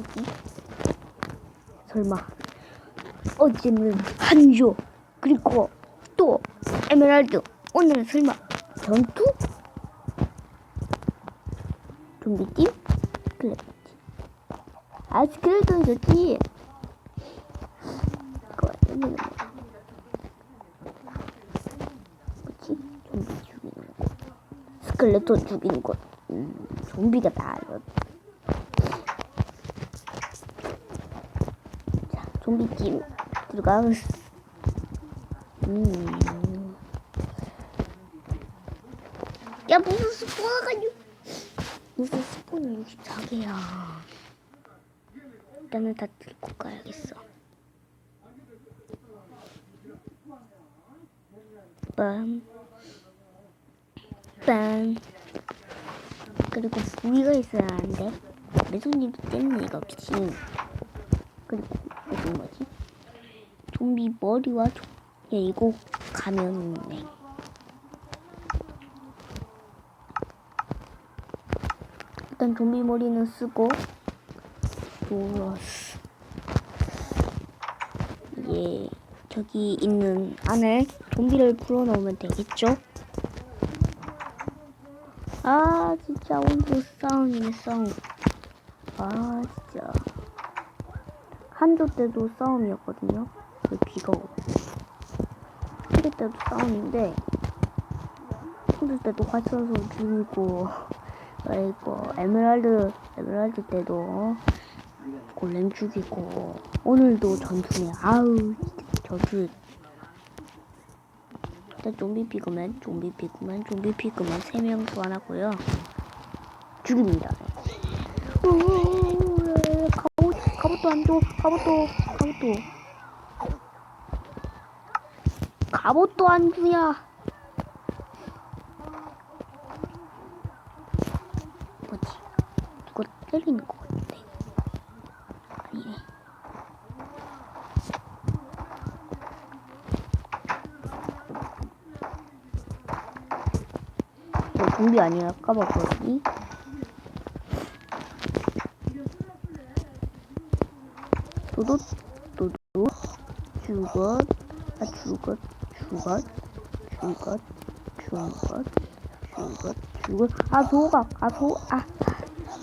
여기 설마. 어제는 한조 그리고 또 에메랄드. 오늘은 설마 전투? 좀비팀? 스켈레톤 아 스켈레톤 좋지 뭐지? 좀비 죽이는 거. 스켈레톤 죽이는 거. 음, 좀비가 나아요 자 좀비팀 들어가. 음. 야 무슨 스포가 무슨 스포는 64개야. 일단은 다 들고 가야겠어. 빰. 빰. 그리고 부위가 있어야 하는데. 매송님 때문에 이거 없지. 그리고 이거 뭐지? 좀비 머리와 좀... 야 이거 가면 네 일단 좀비 머리는 쓰고 노러스 예 저기 있는 안에 좀비를 풀어놓으면 되겠죠? 아 진짜 오늘 싸움이네 싸움 아 진짜 한조 때도 싸움이었거든요 왜 비가 한조 때도 싸움인데 한조 때도 화천소 죽이고 그리고 에메랄드 에메랄드 때도 골렘 죽이고 오늘도 전투네 아우 전투 일단 좀비 피그맨, 좀비 피그맨, 좀비 피그맨 3명 소환하고요. 죽입니다. 오, 갑옷, 갑옷도. 갑옷도, 갑옷도. 갑옷도 안 주냐. 뭐지? 누가 때리는 것 같은데. 아니네. 뭐 좀비 아니라 까먹었니? 도도 도도 죽었 아 죽었 죽었 죽었 죽었 죽었 죽었 아 소각 아소아아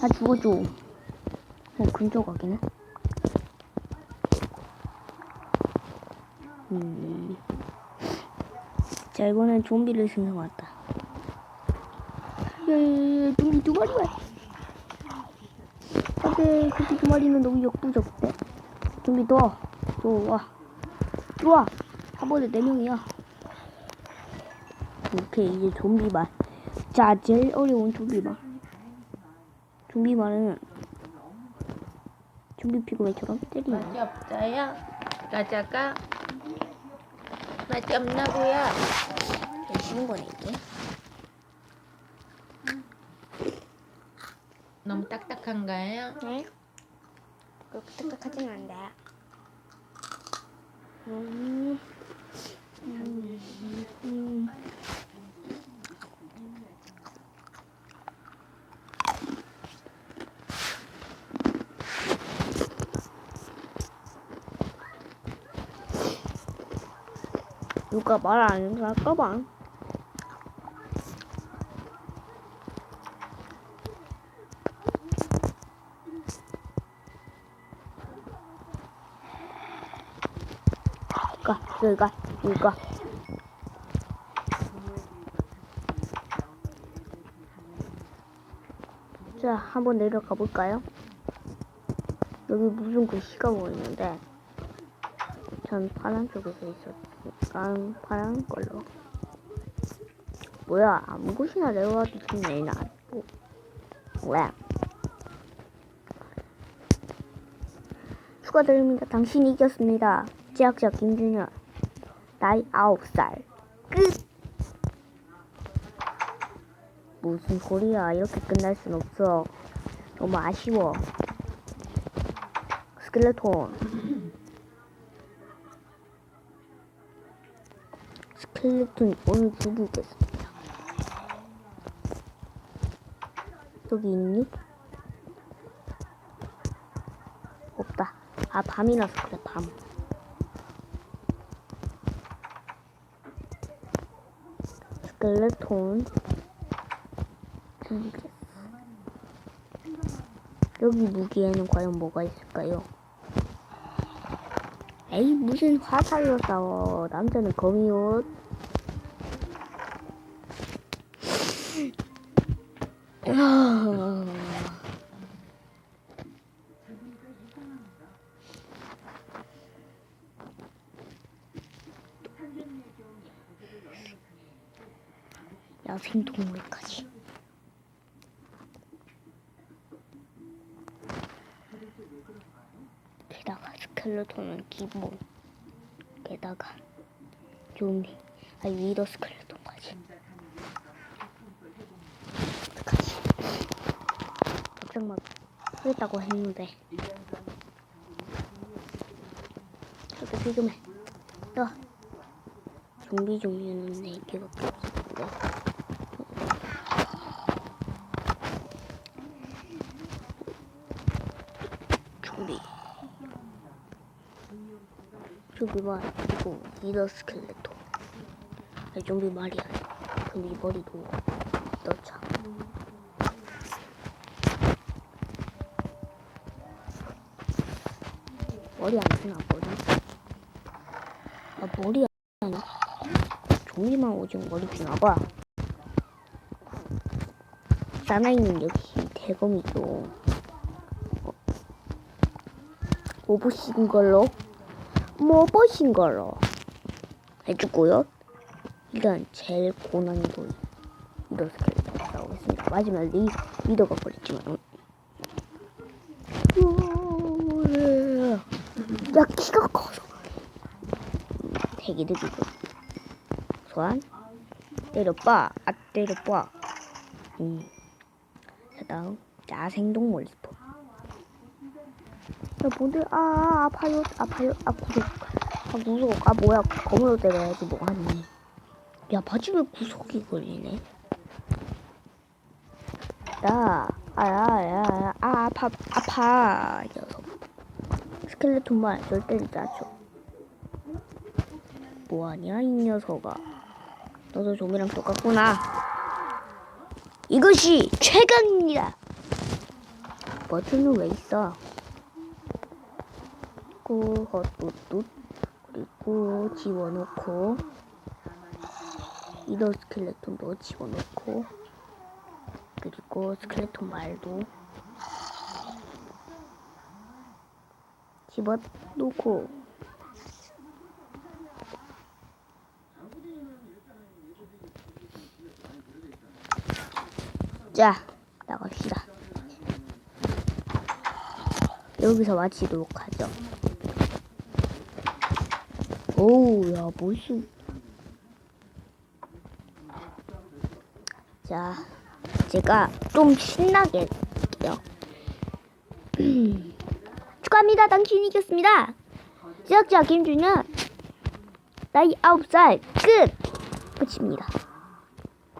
아, 죽어줘 어 근조각이네 음. 자 이번엔 좀비를 생성했다. 야야야 좀비 두 마리만. 안돼 좀비 두 마리는 너무 역부족돼 좀비 더 좋아 들어와. 한 번에 네 명이야. 오케이 이제 좀비만 자 제일 어려운 좀비만 좀비만은 좀비 피고맨처럼 때리는 맛이 없어요? 가자가? 맛이 없나고요? 쉬운 거네 이게. 너무 딱딱한가요? 네 그렇게 음, 음, 음. 누가 말 안 해서 할까봐. 가, 여기 가. 자, 한번 내려가 볼까요? 여기 무슨 글씨가 보이는데, 전 파란 쪽에서 있었으니까 파란 걸로. 뭐야, 아무 곳이나 내려와도 좋네, 나. 뭐, 뭐야. 축하드립니다. 당신이 이겼습니다. 제약자 김준현. 나이 9살. 끝! 무슨 소리야. 이렇게 끝날 순 없어. 너무 아쉬워. 스켈레톤. 스켈레톤 오늘 죽이겠습니다. 여기 있니? 아 밤이라서 그래 밤. 음, 여기 무기에는 과연 뭐가 있을까요? 에이 무슨 화살로 싸워. 남자는 거미옷 야생 동물까지. 게다가 스켈레톤은 기본. 게다가 좀비 아니 위더 스켈레톤까지. 어떡하지 걱정 막 하겠다고 했는데. 저도 지금 해 야, 좀비 종류는 4개밖에 없었는데 좀비 좀비 말 그리고 이더 스켈레톤. 아니 좀비 말이야. 좀비 머리도 넣자. 머리 안 쓰나 머리? 아 머리 안 쓰나? 좀비만 오직 머리 쓰나봐. 사나이는 역시 대검이고 뭐 보신 걸로 뭐 보신 걸로 해주고요. 일단 제일 고난이도 스켈레톤 싸우겠습니다. 마지막 리, 리더가 걸렸지만 야 키가 커서. 대기득이고 소환. 때려봐. 아 때려봐. 음. 자 다음 야생동물 스포 야 뭔데? 아, 아 아파요 아파요 아 구속 아 무서워 아 뭐야. 검으로 때려야지 뭐가 하니 야. 바지에 구속이 걸리네? 야 아야야야 아 아파 아파 이 녀석. 스켈레톤만 절대 짜죠 뭐하냐 이 녀석아. 너도 좀이랑 똑같구나. 이것이 최강입니다. 버튼은 왜 있어 그리고 헛뚜뚜 그리고 집어넣고. 이더 스켈레톤도 집어넣고. 그리고 스켈레톤 말도. 집어넣고. 자 나갑시다. 여기서 마치도록 하죠 오우, 야, 멋있어. 자, 제가 좀 신나게 할게요. 축하합니다. 당신이 이겼습니다. 제작자 김준현, 나이 9살, 끝! 끝입니다.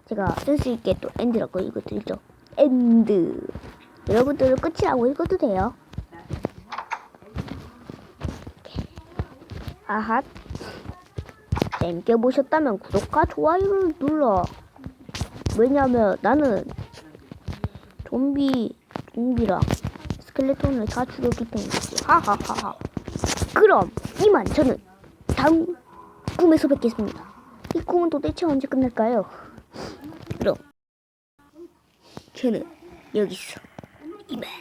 제가 센스 있게 또 엔드라고 읽어드리죠. 엔드. 여러분들은 끝이라고 읽어도 돼요. 아핫. 재밌게 보셨다면 구독과 좋아요를 눌러. 왜냐면 나는 좀비, 좀비랑 스켈레톤을 다 죽였기 때문이지. 하하하하. 그럼 이만 저는 다음 꿈에서 뵙겠습니다. 이 꿈은 도대체 언제 끝날까요? 그럼 저는 여기서 이만.